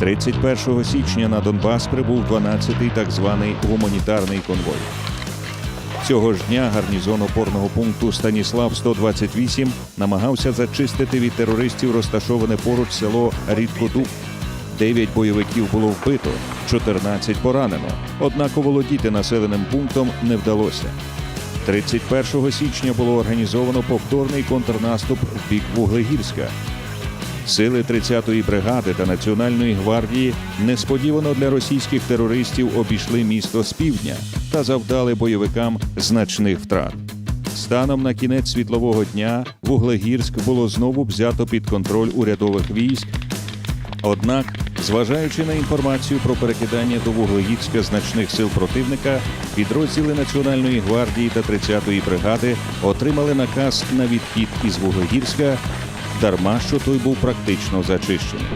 31 січня на Донбас прибув 12-й так званий гуманітарний конвой. Цього ж дня гарнізон опорного пункту Станіслав 128 намагався зачистити від терористів розташоване поруч село Рідкодуб. Дев'ять бойовиків було вбито, 14 поранено. Однак оволодіти населеним пунктом не вдалося. 31 січня було організовано повторний контрнаступ в бік Вуглегірська. Сили 30-ї бригади та Національної гвардії несподівано для російських терористів обійшли місто з півдня та завдали бойовикам значних втрат. Станом на кінець світлового дня Вуглегірськ було знову взято під контроль урядових військ. Однак, зважаючи на інформацію про перекидання до Вуглегірська значних сил противника, підрозділи Національної гвардії та 30-ї бригади отримали наказ на відхід із Вуглегірська, дарма що той був практично зачищений.